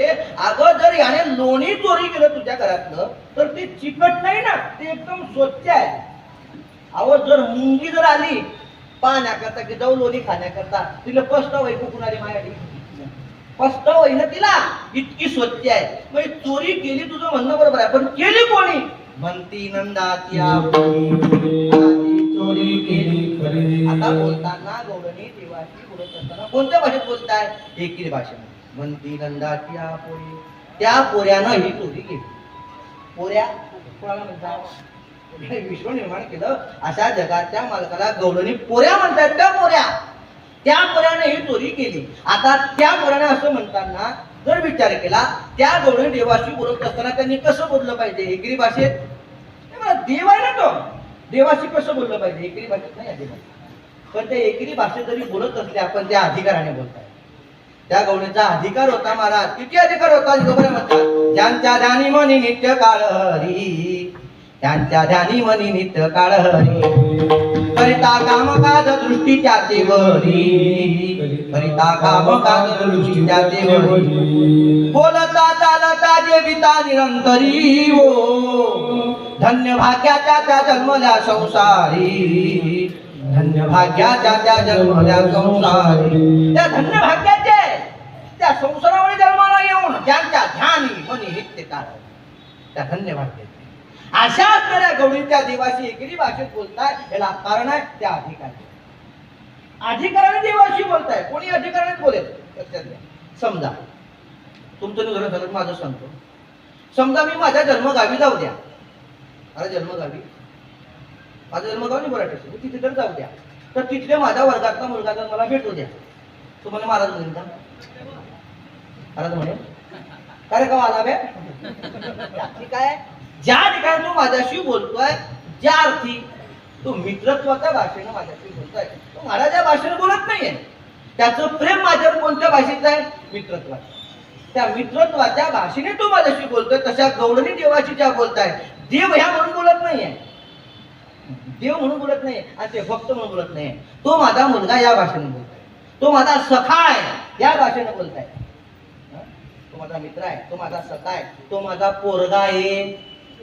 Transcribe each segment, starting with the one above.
होते अगं जर याने लोणी चोरी केलं तुझ्या घरातलं तर ते चिकट नाही ना ते एकदम स्वच्छ आहे. अहो जर मुंगी जर आली पाहण्याकरता की जाऊ लोणी खाण्याकरता तिला पस्ताव आहे कुठून आली माझ्याकडे पस्ताव आहे ना तिला इतकी स्वच्छ आहे. म्हणजे चोरी केली तुझं म्हणणं बरोबर आहे पण केली कोणी? म्हणती नंदाची चोरी केली आता बोलताना गौरणी देवाची बोलत असताना कोणत्या भाषेत बोलताय? एकील भाषेमध्ये. म्हणती नंदाच्या पोरी. त्या पोऱ्यानं ही चोरी केली. पोऱ्या कोणाला म्हणतात विश्व निर्माण केलं. अशा जगाच्या मालकाला गौडणी पोऱ्या म्हणतात त्या पोऱ्या? त्या पोऱ्याने ही चोरी केली. आता त्या पोऱ्याने असं म्हणताना जर विचार केला त्या गौडणी देवाशी बोलत असताना त्यांनी कसं बोललं पाहिजे? एकरी भाषेत? देव आहे ना तो. देवाशी कसं बोललं पाहिजे? एकरी भाषेत नाही आधी पण त्या एकरी भाषेत जरी बोलत असले आपण त्या अधिकाराने बोलताय त्या गौणीचा अधिकार होता महाराज. किती अधिकार होता? जोपर्यंत म्हणतात ज्यांच्या ध्यानी मनी नित्य काळ हरी त्यांच्या ध्यानी मनी नित्य काळ हरी. करिता काम काज दृष्टी त्याचे वरी. करिता काम काज दृष्टी त्याचे वरी. बोलता चालता जेविता निरंतरी हो धन्य भाग्याच्या त्या जन्मल्या संसारी. धन्य भाग्याच्या त्या जन्मल्या संसारी. त्या धन्य भाग्याच्या त्या संसारामध्ये जन्माला येऊन ज्यांच्या ध्यानी मनी नित्य काळ त्या धन्यवाद देते. अशा असणाऱ्या त्या देवाशी एकेरी भाषेत बोलताय याला कारण आहे त्या अधिकारी. अधिकाराने देवाशी बोलताय कोणी अधिकाराने बोलेल? लक्षात घ्या. समजा तुमचं निधन झालं माझं सांगतो समजा मी माझ्या जन्मगावी जाऊ द्या. माझ्या जन्मगावी? माझं जन्मगाव नाही बरं मी तिथे तर जाऊ द्या. तर तिथल्या माझ्या वर्गातला मुलगा जर मला भेटू द्या. तुम्हाला महाराज म्हणता का म्हणे. काय का आला बे? ठीक आहे ज्या ठिकाणी तू माझ्याशी बोलतोय ज्या अर्थी तो मित्रत्वाच्या भाषेनं माझ्याशी बोलतोय तो महाराजा भाषेनं बोलत नाहीये. त्याचं प्रेम माझ्यावर कोणत्या भाषेत आहे? मित्रत्वाच्या त्या मित्रत्वाच्या भाषेने तो माझ्याशी बोलतोय तशा गौडणी देवाशी ज्या बोलताय. देव ह्या म्हणून बोलत नाहीये. देव म्हणून बोलत नाही आणि ते भक्त म्हणून बोलत नाही तो माझा मुलगा या भाषेने बोलतोय. तो माझा सखा आहे या भाषेने बोलताय. माझा मित्र आहे तो माझा सखा आहे तो माझा पोरगा आहे.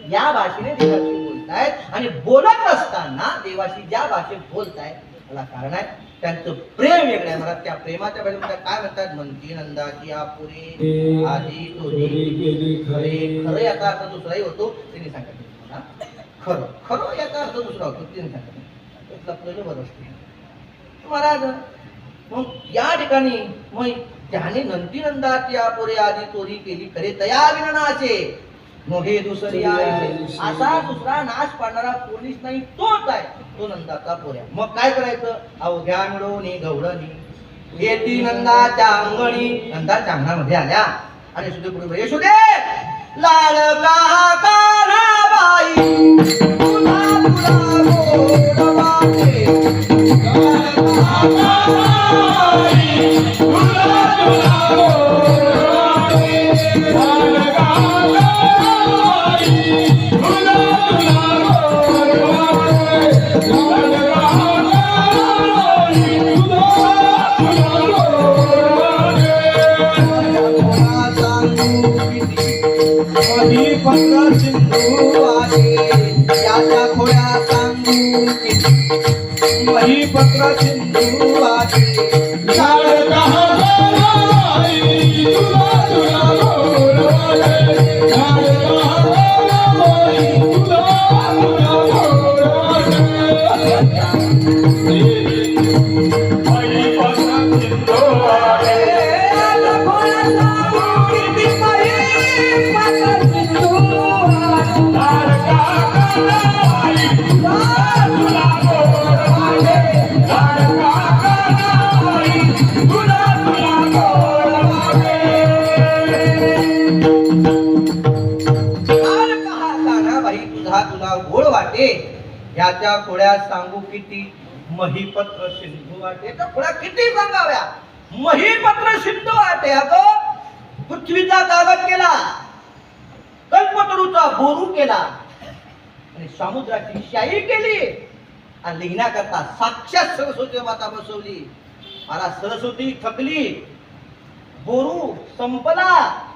या भाषेने देवाशी बोलतायत आणि बोलत असताना देवाशी ज्या भाषेत बोलतायत त्याला कारण आहे त्यांचं प्रेम वेगळं आहे. मला त्या प्रेमाच्या भाषेमध्ये काय म्हणतात? म्हणती नंदाची आपुरे आधी तुझी खरे खरं. याचा अर्थ दुसराही होतो तिने सांगितलं मला खरं खरं याचा अर्थ दुसरा होतो तिने सांगितलं. लपलेलं बरं असते महाराज मग या ठिकाणी मग त्याने नंदी नंदाची आपुरे आधी चोरी केली खरे तया विनाचे मोहे दुसरी असा दुसरा नाश पाडणारा कोणीच नाही तोच आहे तो नंदाचा पोऱ्या मग काय करायचं? अवघ्या मिळवणी गौडणी येती नंदाच्या अंगणी. नंदाच्या अंगणामध्ये आल्या. आणि सुधे पुढे येशुदे लाडका कान्हाबाई तुला तुला Oh, ह्याच्या खोड्या सांगू किती महीपत्र सिंधू वाटे. त्या खोड्या किती सांगाव्या? महीपत्र सिंधू वाटे. अगं पृथ्वीचा कागद केला. कल्पतरूचा बोरू केला. आणि समुद्राची शाही केली. आणि लिहिण्याकरता साक्षात सरस्वती माता बसवली. मला सरस्वती थकली. बोरू संपला.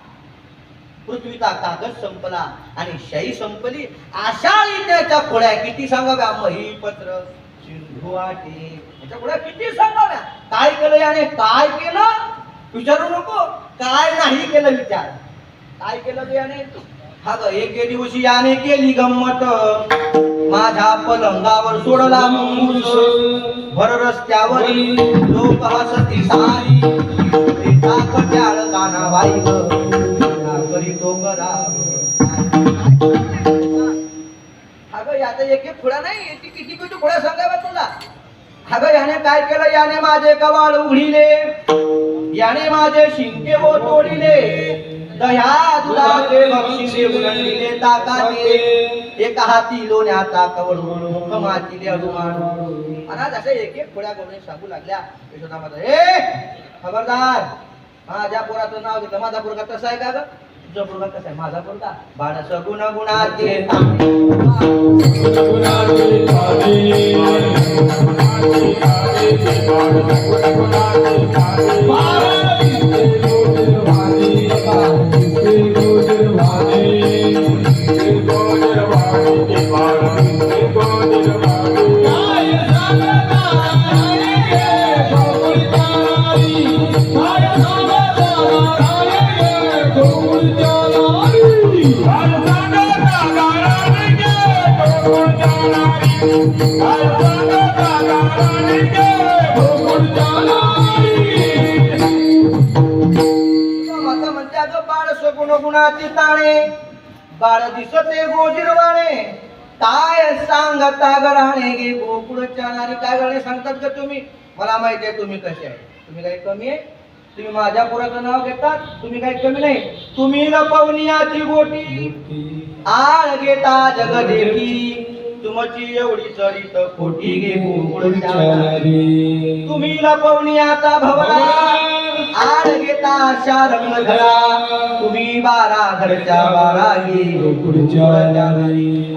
पृथ्वीचा कागद संपला आणि शाही संपली. अशा त्याच्या खोड्या किती सांगाव्या? महीपत्र सिंधू आटे याच्या खोड्या किती सांगाव्या? काय केलं याने? काय केलं? विचारू नको. काय नाही केलं विचार. काय केलं ते याने? हा ग एके दिवशी याने केली गंमत. माझ्या पलंगावर सोडला मुंगूस भर रस्त्यावर लोक हसती सारी. तिचा कट्याळ गाणा बाई करी तो अगं एक एक खुळा नाही ती किती किती खुळा सांगावा तुला? अगं याने काय केलं? याने माझे कवाळ उघडिले. याने माझे शिंके हो वो तोडिले. दह्या दुधाचे बक्षिसे उलंडिले ताकाचे. एका हाती लोण्या कवडून मुख मातीले अडुमान एक एक खोड्या करून सांगू लागल्या. यशोदा ए खबरदार. माझ्या पोराचं नाव घेतलं. माझा पोरगा तसा आहे का ग? तुझा पोरगा कसा आहे? माझा पोरगा बाळास गुण गुणाचे माता गुणाची ताणे बाळ दिसते गोजीरवाणे काय सांगता गराणे गे गोकुळ चालणारी काय गराणे सांगतात का तुम्ही मला माहिती आहे तुम्ही कसे आहे? तुम्ही काही कमी आहे तुम्ही माझ्या पुराचं नाव घेतात तुम्ही काही कमी नाही. तुम्ही लपवनियाची गोटी आळ घेता जग तुमची एवढी चरित खोटी गे तुम्ही लपवनियाचा भवरा. आड घेता अशा रंग धरा तुम्ही बारा घरच्या बारा गे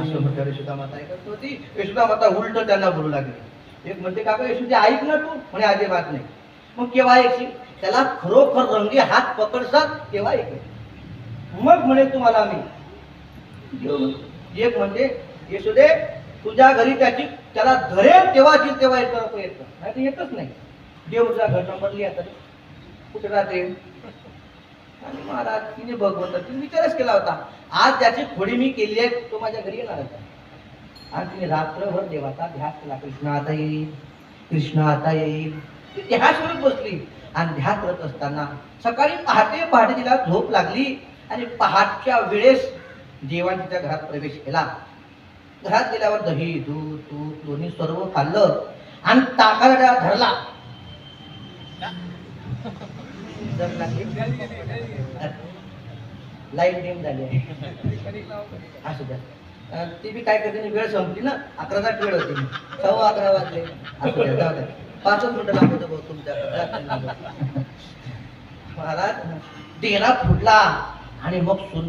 असं म्हणतात यशोदा माता. ऐकत होती. यशोदा माता उलट त्यांना बोलू लागली. एक म्हणते काका यशोदा ऐक ना तू. म्हणे अजिबात नाही. मग केव्हा ऐकशील त्याला खरोखर रंगी हात पकडसाल तेव्हा ऐक मग म्हणे तुम्हाला म्हणतो. एक म्हणजे यशोदे तुझ्या घरी त्याची त्याला धरेल तेव्हा येईल तेव्हा येतं प्रयत्न. नाही तर येतच नाही. देव तुझा घर नंबरली आता कुठे राहते? आणि महाराज तिने भगवंत तिने विचारच केला होता. आज त्याची खोडी मी केली आहे तो माझ्या घरी येणार होता आणि तिने रात्रभर देवाचा ध्यास केला. कृष्ण आता येईल कृष्ण आता येईल. ती ध्यास करत बसली. आणि ध्यास करत असताना सकाळी पहाटे पहाटे तिला झोप लागली. आणि पहाटच्या वेळेस देवाने तिच्या घरात प्रवेश केला. घरात गेल्यावर दही दूध तूप दोन्ही सर्व खाल्लं आणि ताकाला धरला. लाइट डिम झाली असू द्या. ती बी काय करते वेळ संपली ना. अकराचा वेळ होती. सव्वा अकरा वाजले. असू द्या जाऊ द्या. पाचच मिनिटं लागत भाऊ तुमच्या महाराज डेरा फुटला आणि मग सून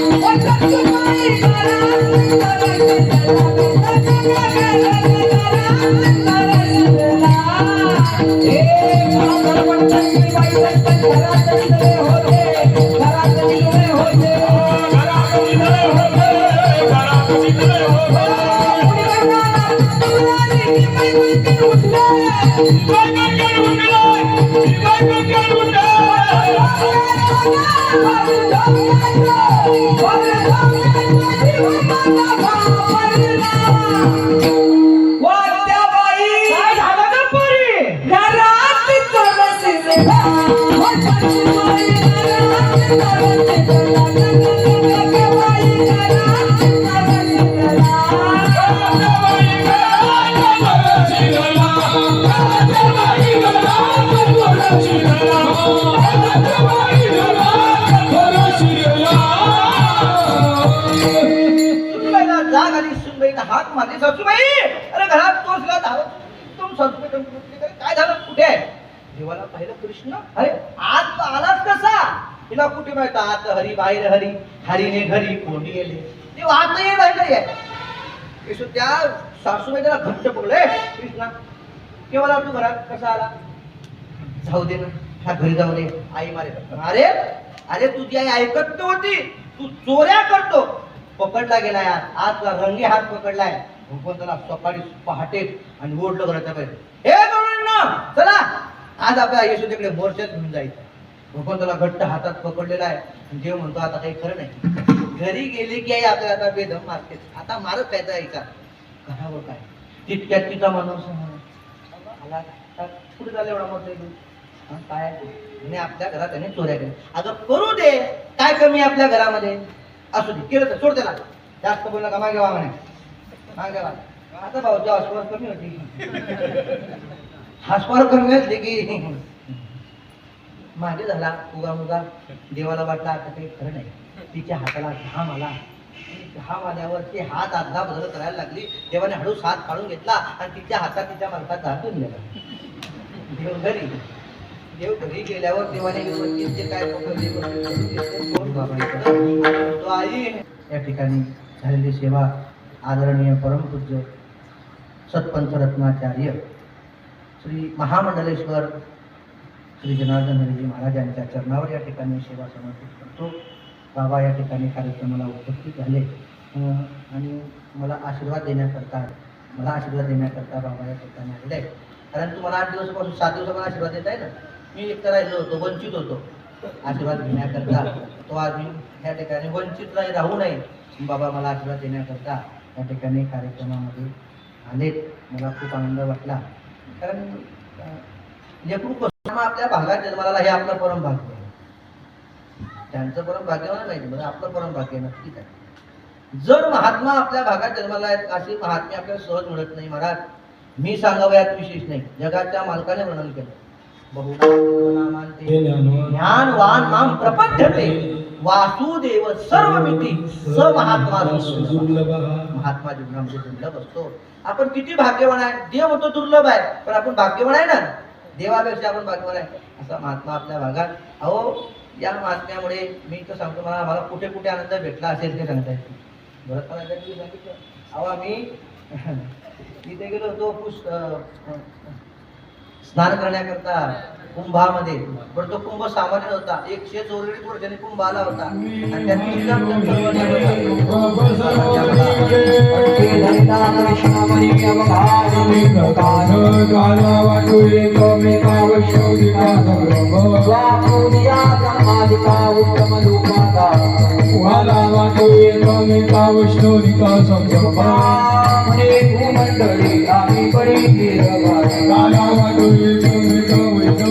काय तुम सासूबाई तुम- काय झालं? कुठे आहे? देवाला पाहिलं कृष्ण? अरे आत आलाच कसा? तिला कुठे माहीत? आत हरी बाहेर हरी. हरीने घरी कोणी गेले ते वाहत ये राहिले येशू त्या सासूबाई त्याला घट्ट पकडले. कृष्णा केव्हा तू घरात? कसा आला? जाऊ दे ना ह्या घरी जाऊ दे. आई मारे अरे अरे तुझी आई ऐकत नव्हती. तू चोऱ्या करतो. पकडला गेलाय आज आज तुला हात पकडलाय. भगवंताला सकाळी पहाटे आणि ओढलं करायचं पाहिजे हे तरुणांनो, चला. आज आपल्या येशू तिकडे मोर्चात घेऊन जायचं. भगवंताला घट्ट हातात पकडलेला आहे. आणि देव म्हणतो आता काही खरं नाही. घरी गेले की आई आपल्याला आता बेदम मारते. आता मारत पाहिजे ऐका. घरावर काय? तितक्यात तिचा माणूस आला कुठे झालं एवढा मोठा काय म्हणे आपल्या घरात त्याने चोऱ्या केल्या. अगं करू दे. काय कमी आहे आपल्या घरामध्ये? असू दे केलं तर सोड त्याला. जास्त बोललं का मागे वा म्हणे. मागे आता भाऊची हॉस्पिटल कमी होती. हॉस्पिटल कमी असली की? माझे झाला उगा मुगा. देवाला वाटला आता काही खरं नाही. तिच्या हाताला घाम आला. घाम आल्यावर ती हात आदला बदल करायला लागली. देवाने हळूच हात काढून घेतला आणि तिच्या हातात तिच्या मालकात हातून गेला देव घरी. देव घरी गेल्यावर देवाने जे काय पकडले तो आई. या ठिकाणी झालेली सेवा आदरणीय परमपूज्य सत्पंथ रत्नाचार्य श्री महामंडलेश्वर श्री जनार्दन हरिजी महाराज यांच्या चरणावर या ठिकाणी सेवा समर्पित करतो. बाबा या ठिकाणी कार्यक्रमाला उपस्थित झाले. आणि मला आशीर्वाद देण्याकरता मला आशीर्वाद देण्याकरता बाबा या ठिकाणी आलेले आहे कारण तुम्हाला आठ दिवसापासून सात दिवसापासून आशीर्वाद देत आहे ना मी एकटा राहिलो होतो वंचित होतो. आशीर्वाद घेण्याकरता तो आज मी या ठिकाणी वंचित राहू नये. बाबा मला आशीर्वाद देण्याकरता या ठिकाणी कार्यक्रमामध्ये आलेत. मला खूप आनंद वाटला. कारण लेकरू आपल्या भागात जन्माला हे आपलं परम भाग्य आहे. त्यांचं परम भाग्य मला माहिती म्हणजे आपलं परम भाग्य नक्कीच आहे. जर महात्मा आपल्या भागात जन्माला आहेत असे महात्मे आपल्याला सहज मिळत नाही. महाराज मी सांगावं यात विशेष नाही. जगाच्या मालकाने वर्णन केलं. बहुनामांते ज्ञानवान माम प्रपद्यते वासुदेव सर्वमिती स महात्मा. महात्मा जीवनामध्ये दुर्लभ असतो आपण किती भाग्यवान आहे? देव म्हणतो दुर्लभ आहे पण आपण भाग्यवान आहे ना? देवापेक्षा आपण भाग्यवान आहे. असा महात्मा आपल्या भागात. अहो या महात्म्यामुळे मी तर सांगतो मला मला कुठे कुठे आनंद भेटला असेल ते सांगता येते भरत महाराजांनी सांगितलं. अहो आम्ही तिथे गेलो होतो अं, स्नान करण्याकरता. कुंभामध्ये. पण तो कुंभ सामान्य होता. एकशे चौवेचाळीस वर्षांनी कुंभ आला होता. आणि त्या विकास मंडळी आम्ही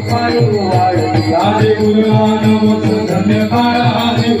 शोभा देवी तुरी हरी डोंगर धन्य धन्य देव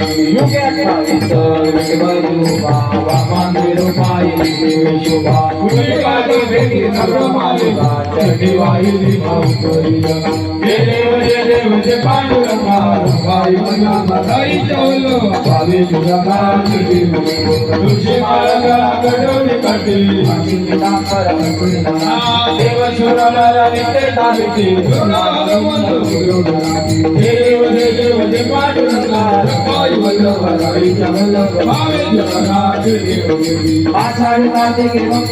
युगे अठ्ठावीस विठ्ठल बाबा मांगे रूपाई देवी शोभा तुझी गाठी भेटी सर्व मालिका चरणी वाहिली भाऊ करिया हे देव जय देव जय पांडुरंगा रंगाई आषाढ कार्तिक भक्त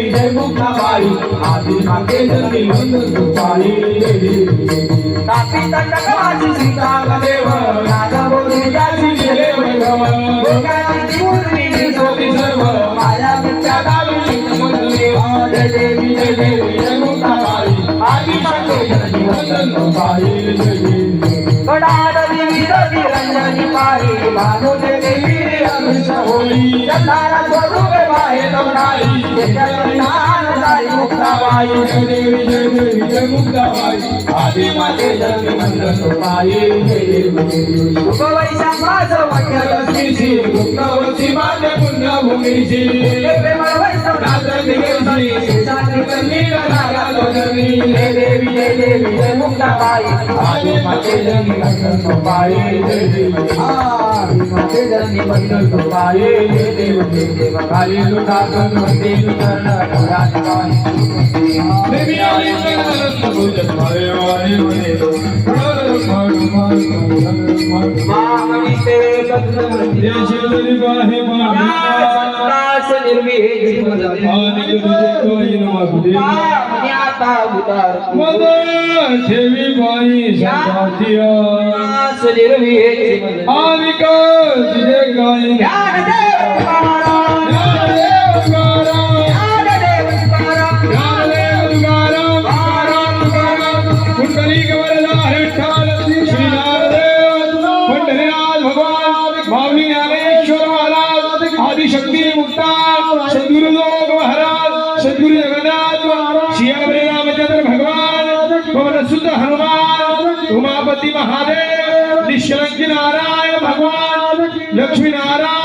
लागली आम्हाला ब्रह्मा विष्णू शिव रूपाची आरे रत्ती सोपान घटले भक्ती मुक्ताबाई ब्रह्मची कले अवतार धरोनी जगमुदरी जय देवी जय देवी जय मुक्ताबाई आदि माते जनी वंदन गोपाई तापी तटकाची सीता देव नागबोधी जाची गेले वैभव. भोगाची मूर्ती सोबी सर्व. माया दावी मुदली जय देवी जय देवी मुक्ताबाई आदि माते जनी वंदन गोपाई गडादवी विरोधी रंजनी पाही भानुते देवी अमिष होई जठारा स्वरूप बाहे दौडाई जय ज्ञान दाई मुक्ताबाई जय देवी जय देवी जय मुक्ताबाई आदि माते जनी वंदन गोपाई जय देवी उपवैशाखाचं वाक्य लक्ष्मीची गुप्तवती माझ्या पुण्यभूमीची प्रेमळ वैष्णव रात्र दिवसी शेषाद्री कन्नीर धारा लोचनी जय देवी जय देवी जय मुक्ताबाई आदि माते जनी वंदन गोपाई जय देवी आदि माते जनी वंदन गोपाई जय देव जय देव काली लुटाकन वंदे चरण देवी आली चरण पूजन मारे वारे वने मामणी ते गगनवती देशदरी बाहे मानिया दास निर्विहेची मदत છેવી ભાઈ સંભાથિયા આવિકા లక్ష్మీనారాయణ